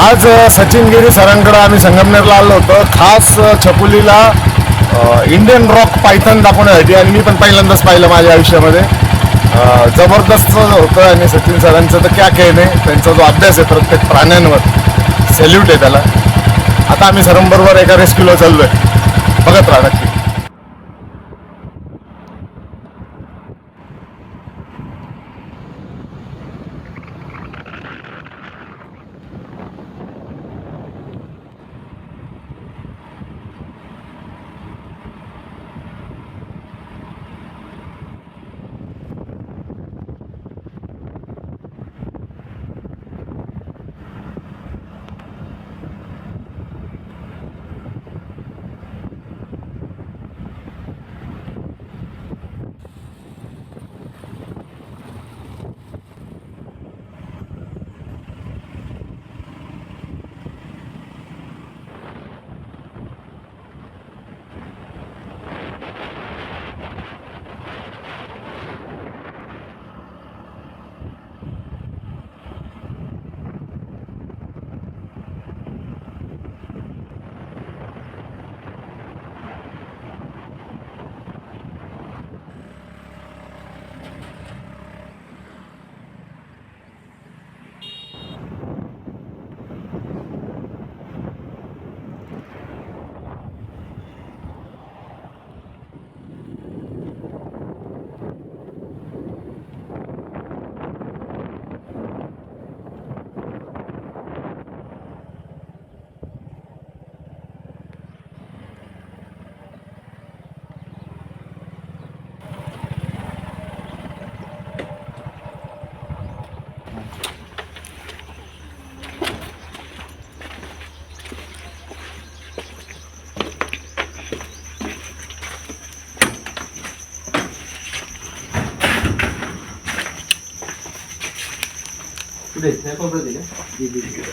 आज सचिन गिरी सरांकडं आम्ही संगमनेरला आलो होतो. खास छपुलीला इंडियन रॉक पायथन दाखवण्यासाठी आणि मी पण पहिल्यांदाच पाहिलं माझ्या आयुष्यामध्ये. जबरदस्त होतं आणि सचिन सरांचं तर क्या कहणे त्यांचा जो अभ्यास आहे प्रत्येक प्राण्यांवर सेल्यूट आहे त्याला. आता आम्ही सरांबरोबर एका रेस्क्यूला चाललोय. बघत राहा नक्की.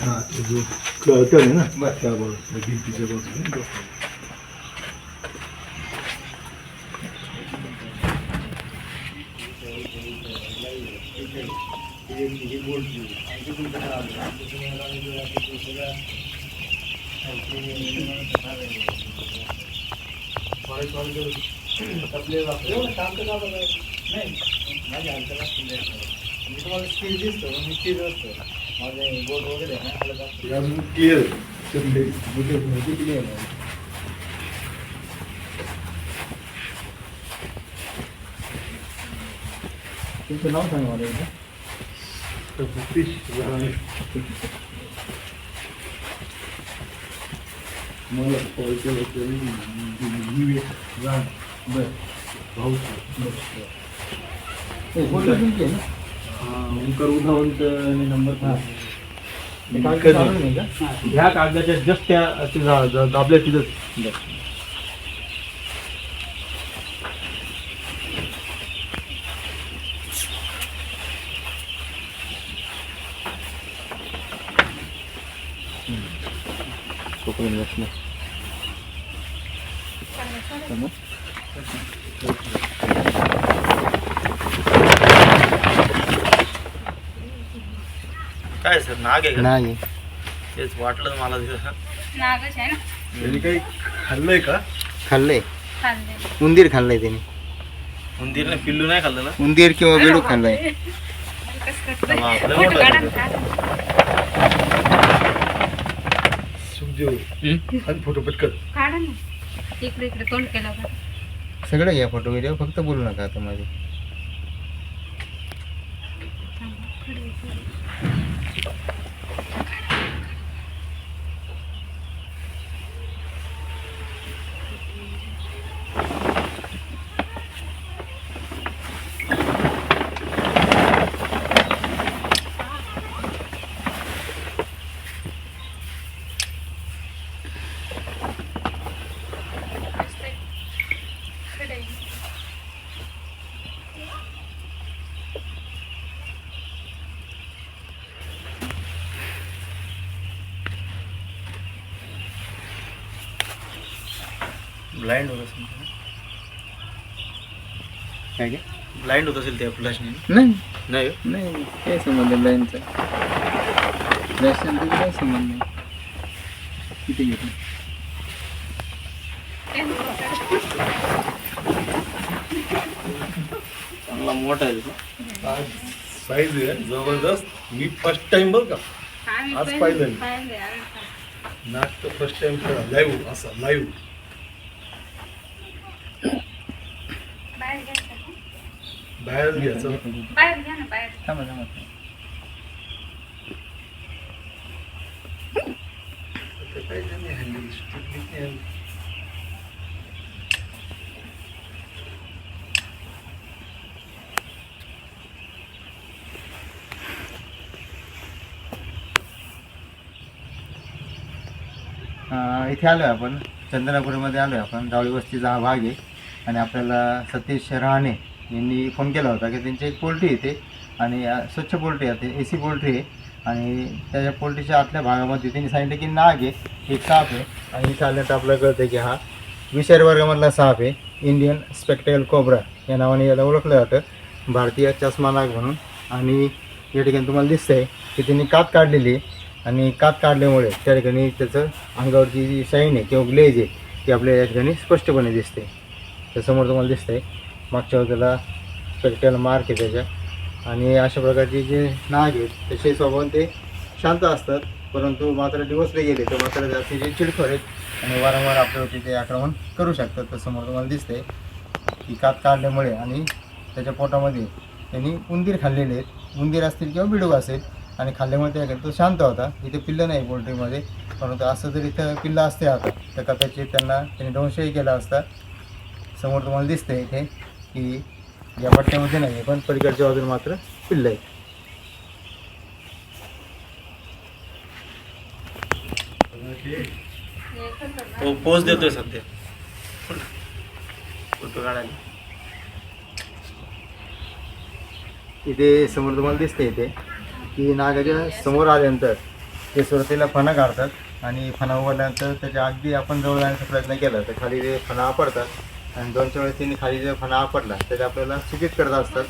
हा जो कळतं आहे ना त्याबरोबर भिंतीच्या बाजूने हे अजून क्लिअर क्लिअर तुमचं नाव सांगा मला एकदा. मला कॉल केला बरं. भाऊ हे फोटो तुमचे आहे ना. ओंकार उधावंत नंबर ह्या कागदाच्या जस्ट त्या दाबल्या तिथंच काय सर नाग आहे का? नाही तेच वाटलं मला तिथं नागच आहे ना? त्यांनी काही खाल्लंय का? खाल्लंय. खाल्ले उंदीर खाल्लंय त्याने. उंदीरने पिल्लू नाही खाल्लं ना? उंदीर किंवा बेडू खाल्लाय. कसं हा, करतोय? लय फ़ोटो मोठं काढा सुखदेव आणि फ़ोटो पटकन. काढा ना. इकडे इकडे तोंड केलं का? सगळं घ्या फ़ोटो व्हिडिओ फक्त बोलू नका आता माझे. इकडे. ब्लाइंड होत असेल काय काय ब्लाइंड होत असेल त्या फ्लॅशने नाही. नाही हो? नाही काय संबंध लाईनचा रॅशन तर काय संबंध नाही किती घेतो? चांगला मोठा आहे तो. साईज आहे जबरदस्त. मी फर्स्ट टाइम बघ का? आज पाहिलं मी. तर फर्स्ट टाइम लाईव्ह असं लाईव्ह बाहेर घ्या का? बाहेर घ्यायचं बाहेर घ्या ना बाहेर. थांबा थांबा. ते काही नाही हल्ली? strictly नाही हल्ली. अं, इथे आलो आहे आपण. चंदनापुरीमध्ये आलो आहे आपण. जावळी वस्तीचा हा भाग आहे. आणि आपल्याला सतीश रहाणे यांनी फोन केला होता की त्यांची एक पोल्ट्री येते आणि स्वच्छ पोल्ट्री आहे ए सी पोल्ट्री आहे. आणि त्याच्या पोल्ट्रीच्या आतल्या भागामध्ये त्यांनी सांगितलं की नाग आहे एक साप आहे. आणि इथं आल्यानंतर आपल्याला कळतं की हा विषारी वर्गामधला साप आहे इंडियन स्पेक्टेकल कोब्रा या नावाने याला ओळखलं जातं. भारतीय चष्मा नाग म्हणून. आणि या ठिकाणी तुम्हाला दिसतंय की त्यांनी कात काढलेली आहे. आणि कात काढल्यामुळे त्या ठिकाणी त्याचं अंगावरची जी शाईन आहे किंवा ग्लेज आहे ती आपल्या या ठिकाणी स्पष्टपणे दिसते. तर समोर तुम्हाला दिसतंय मागच्या बाजूला स्पेक्टेल मार्क आहे त्याच्या. आणि अशा प्रकारचे जे नाग आहेत तसे स्वभाव ते शांत असतात परंतु मात्र दिवसले गेले तर मात्र जास्ती जे चिडखोर आहेत आणि वारंवार आपल्यावरती ते आक्रमण करू शकतात तर समोर तुम्हाला दिसते की कात काढल्यामुळे आणि त्याच्या पोटामध्ये त्यांनी उंदीर खाल्लेले आहेत. उंदीर असतील किंवा बिडूक असेल आणि खाल्ल्यामुळे त्या तो शांत होता इथे पिल्लं नाही पोल्ट्रीमध्ये परंतु असं जर इथं पिल्लं असते आता तर कदाचित त्यांना त्यांनी दंशही केला असता. समोर तुम्हाला दिसतंय इथे. की या पट्ट्यामध्ये नाही पण पलीकडच्या बाजूला मात्र पिल्लं. तो पोच देतोय सध्या. फोटो काढायला. इथे समोर तुम्हाला दिसते इथे की नागाच्या समोर आल्यानंतर ते सुरुवातीला फणा काढतात आणि फणा उघडल्यानंतर त्याच्या अगदी आपण जवळ जाण्याचा प्रयत्न केला तर खाली ते फणा आपडतात. आणि दोन चार वेळेस त्यांनी खाली जर फणा आपडला तर आपल्याला सूचित करत असतात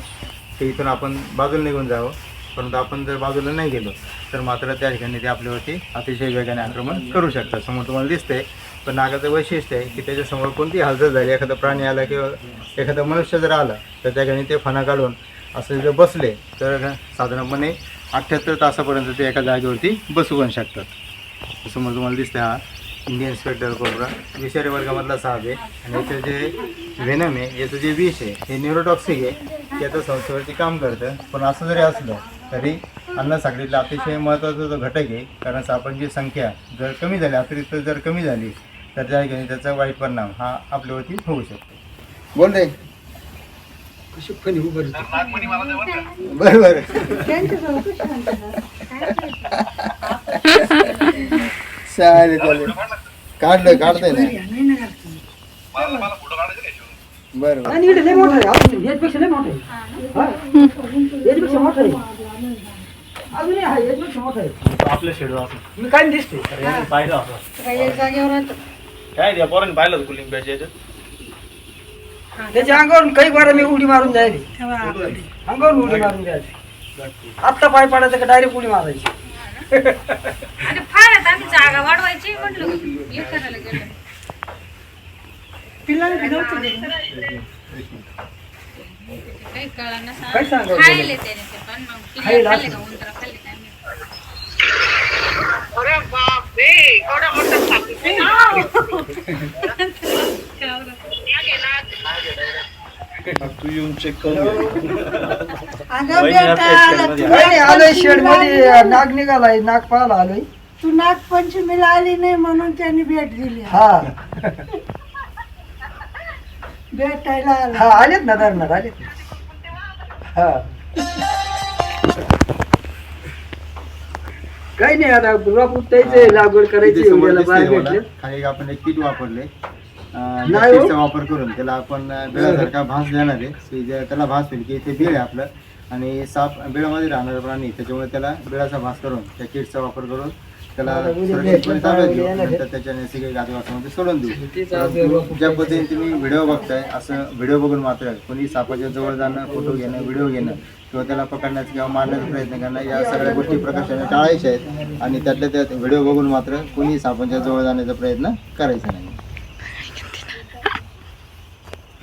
की इथून आपण बाजूला निघून जावं. परंतु आपण जर बाजूला नाही गेलो तर मात्र त्या ठिकाणी ते आपल्यावरती अतिशय वेगाने आक्रमण करू शकतात. समोर तुम्हाला दिसते पण नागाचं वैशिष्ट्य आहे की त्याच्यासमोर कोणती हालचाल झाली एखादा प्राणी आला किंवा एखादा मनुष्य जर आला तर त्या ठिकाणी ते फणा काढून असं जर बसले तर साधारणपणे अठ्ठ्याहत्तर तासापर्यंत ते एका जागेवरती बसू पण शकतात. समोर तुम्हाला दिसतं हा. इंडियन स्पेक्टर कोब्रा विषारी वर्गामधला साप आहे आणि याचं जे व्हेनम आहे याचं जे विष आहे हे न्यूरोटॉक्सिक आहे याचं संस्थेवरती काम करतं पण असं जरी असलं तरी अन्न साखळीतला अतिशय महत्त्वाचा जो घटक आहे कारण सापांची संख्या जर कमी झाली अतिरिक्त जर कमी झाली तर त्या ठिकाणी त्याचा वाईट परिणाम हा। आपल्यावरती होऊ शकतो बोल रे कशी चालेल चालेल. काढलं काढतंय ना. बरं बरं. आणि इकडे लय मोठं आहे अजून याच्यापेक्षा लय मोठं आहे. हा? याच्यापेक्षा मोठं आहे. अजूनही आहे याच्यापेक्षा मोठं आहे. आपल्या शेडवर असं. मी काय नाही दिसते पाहिलं असं. काय या पोरांनी पाहिलं कुलिंग बॅच याच्यात? त्याच्या अंगावरून काही बारा मी उडी मारून जायली. अंगावरून उडी मारून जायची आत्ता पाय पडायचं का डायरेक्ट उडी मारायची? आणि फारच आम्ही जागा वाढवायची म्हटलं हे करायला गेलो काही कळलं नसा काय सांगावं खायले त्याने ते पण. मग पिल्लं खायला खाल्ले. का? उंदरं खाल्ले काय माहिती. तू येऊन चेक करून घे. काही नाही आलोय शेडमध्ये नाग निघालाय नाग पाहायला आलोय. तू नागपंचमीला आली नाही म्हणून त्यांनी भेट दिली. हा. भेटायला आला. हा आलेत ना धरणार आलेत ना. हा. काही नाही आता रोप त्याचे लागवड करायची बाहेर. भेटले. एक आपण एक किट वापरले. हो. वापर करून त्याला आपण बिळासारखा भास देणार आहे. त्याला भास होईल की इथे बिळ आहे आपलं. आणि साप बिळामध्ये राहणारा प्राणी त्याच्यामुळे त्याला बिळाचा भास करून त्या किटचा वापर करून त्याला सुरक्षितपणे ताब्यात घेऊ. नंतर त्याच्या नैसर्गिक आदिवासामध्ये सोडून देऊ. ज्या पद्धतीने तुम्ही व्हिडिओ बघताय असं व्हिडिओ बघून मात्र कोणी सापाच्या जवळ जाणं फोटो घेणं व्हिडिओ घेणं किंवा त्याला पकडण्याचा किंवा मारण्याचा प्रयत्न करणं या सगळ्या गोष्टी प्रकर्षाने टाळायच्या आहेत. आणि त्यातल्या त्यात व्हिडिओ बघून मात्र कोणी सापाच्या जवळ जाण्याचा प्रयत्न करायचा नाही.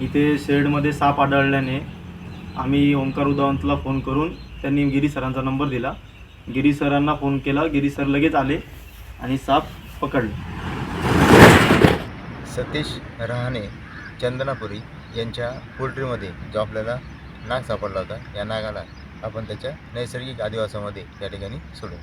इथे शेडमध्ये साप आढळल्याने आम्ही ओंकार उदावंतला फोन करून त्यांनी गिरी सरांचा नंबर दिला. गिरी सरांना फोन केला. गिरी सर लगेच आले आणि साप पकडले. सतीश रहाणे चंदनापुरी यांच्या पोल्ट्रीमध्ये जो आपल्याला नाग सापडला होता. या नागाला आपण त्याच्या नैसर्गिक आदिवासामध्ये या ठिकाणी सोडू.